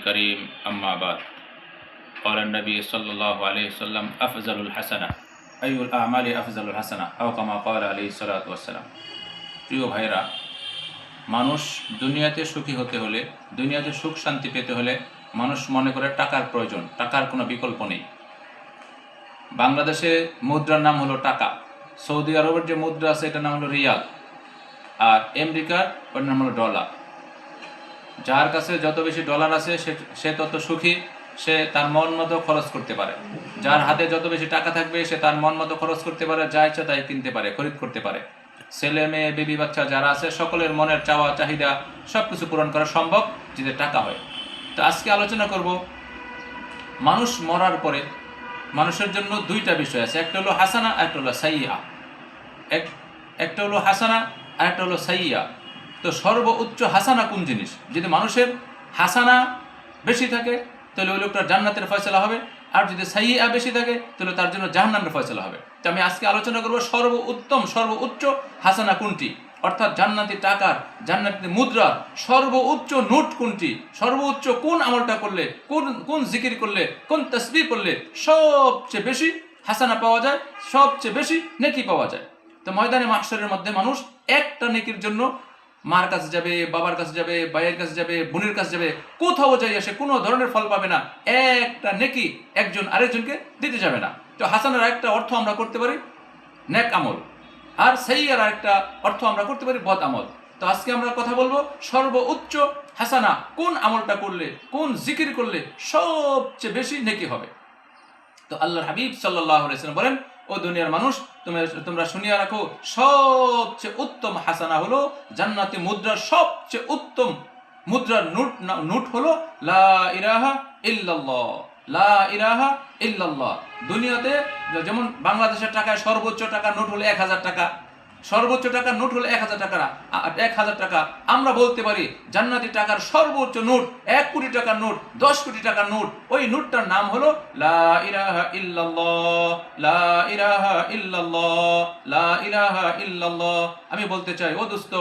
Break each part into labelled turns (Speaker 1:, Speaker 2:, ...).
Speaker 1: الكريم أما بعد قال النبي صلى الله عليه وسلم أفضل الحسنة أي الأعمال أفضل الحسنة أو كما قال عليه الصلاة والسلام প্রিয় ভাইরা মানুষ দুনিয়াতে সুখী হতে হলে দুনিয়াতে সুখ শান্তি পেতে হলে মানুষ মনে করে টাকার প্রয়োজন টাকার কোনো বিকল্প নেই বাংলাদেশে মুদ্রার নাম হলো টাকা সৌদি আরবের যে মুদ্রা আছে এটার নাম হলো রিয়াল আর আমেরিকার ওর নাম হলো ডলার যার কাছে যত বেশি ডলার আছে, সে তত সুখী, সে তার মন মতো খরচ করতে পারে। যার হাতে যত বেশি টাকা থাকবে, সে তার মন মতো খরচ করতে পারে, যা ইচ্ছা তাই কিনতে পারে, খরিদ করতে পারে। ছেলে, মেয়ে বেবি বাচ্চা যারা আছে, সকলের মনের চাওয়া, চাহিদা সব কিছু পূরণ করা সম্ভব যদি টাকা হয়। তো আজকে আলোচনা করব, মানুষ মরার পরে মানুষের জন্য দুইটা বিষয় আছে। একটা হলো হাসানা একটা হলো সাইয়া এক, একটা হলো হাসানা, আর একটা হলো সাইয়া তো সর্বোচ্চ হাসানা কোন জিনিস? যদি মানুষের হাসানা বেশি থাকে, তাহলে ওই লোকটার জান্নাতের ফয়সলা হবে। আর যদি সাইয়া বেশি থাকে, তাহলে তার জন্য জাহান্নামের ফয়সলা হবে। তো আমি আজকে আলোচনা করব সর্ব উত্তম সর্বোচ্চ হাসানা কোনটি? অর্থাৎ জান্নাতি টাকার, জান্নাতি মুদ্রা সর্বোচ্চ নোট কোনটি? সর্বোচ্চ কোন আমলটা করলে, কোন কোন জিকির করলে, কোন তসবি করলে সবচেয়ে বেশি হাসানা পাওয়া যায়, সবচেয়ে বেশি নেকি পাওয়া যায়? তো ময়দানে মাস্টারের মধ্যে মানুষ একটা নেকির জন্য মার কাছে যাবে, বাবার কাছে যাবে, ভাইয়ের কাছে যাবে, বোনের কাছে যাবে, কোথাও যাই আসে কোনো ধরনের ফল পাবে না। একটা নেকি একজন আরেকজনকে দিতে যাবে না। তো হাসানের একটা অর্থ আমরা করতে পারি নেক আমল। আর সেই আর একটা অর্থ আমরা করতে পারি বদ আমল। তো আজকে আমরা কথা বলব সর্বোচ্চ হাসানা কোন আমলটা করলে, কোন জিকির করলে সবচেয়ে বেশি নেকি হবে? তো আল্লাহর হাবিব সাল্লাহ আলাইসালাম বলেন, ও দুনিয়ার মানুষ তোমরা তোমরা শুনিয়া রাখো, সবচেয়ে উত্তম হাসানা হলো জান্নাতি মুদ্রার সবচেয়ে উত্তম মুদ্রার নোট নোট হলো, লা ইরাহা ইল্লাল্লাহ, লা ইরাহা ইল্লাল্লাহ। দুনিয়াতে যেমন বাংলাদেশের টাকায় সর্বোচ্চ টাকা নোট হলো এক হাজার টাকা। সর্বোচ্চ টাকার নোট হলো এক হাজার টাকা। এক হাজার টাকা। আমরা বলতে পারি, জান্নাতি টাকার সর্বোচ্চ নোট এক কোটি টাকার নোট, দশ কোটি টাকার নোট। ওই নোটটার নাম হলো লা ইলাহা ইল্লাল্লাহ, লা ইলাহা ইল্লাল্লাহ, লা ইলাহা ইল্লাল্লাহ। আমি বলতে চাই, ও দোস্ত,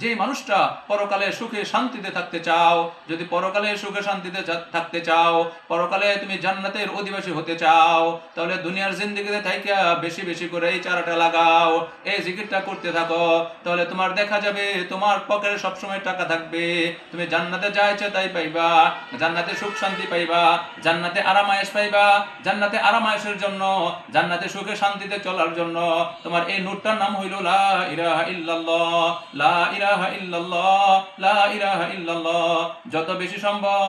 Speaker 1: যেই মানুষটা পরকালে সুখে শান্তিতে থাকতে চাও, যদি পরকালে সুখে শান্তিতে থাকতে চাও, পরকালে তুমি জান্নাতের অধিবাসী হতে চাও, তাহলে দুনিয়ার জিন্দিগিতে থাইকা বেশি বেশি করে এই চারাটা লাগাও, এই জিকিরটা করতে থাকো, তাহলে তোমার দেখা যাবে, তোমার পকেটে সবসময় টাকা থাকবে। তুমি জান্নাতে যা তাই পাইবা, জান্নাতে সুখ শান্তি পাইবা, জান্নাতে আরামায়েশ পাইবা, জান্নাতে আরামায়েশের জন্য, জান্নাতে সুখে শান্তিতে চলার জন্য তোমার এই নোটটার নাম হইল লা ইলাহা ইল্লাল্লাহ, লা ইলাহা ইল্লাল্লাহ, লা ইলাহা ইল্লাল্লাহ। যত বেশি সম্ভব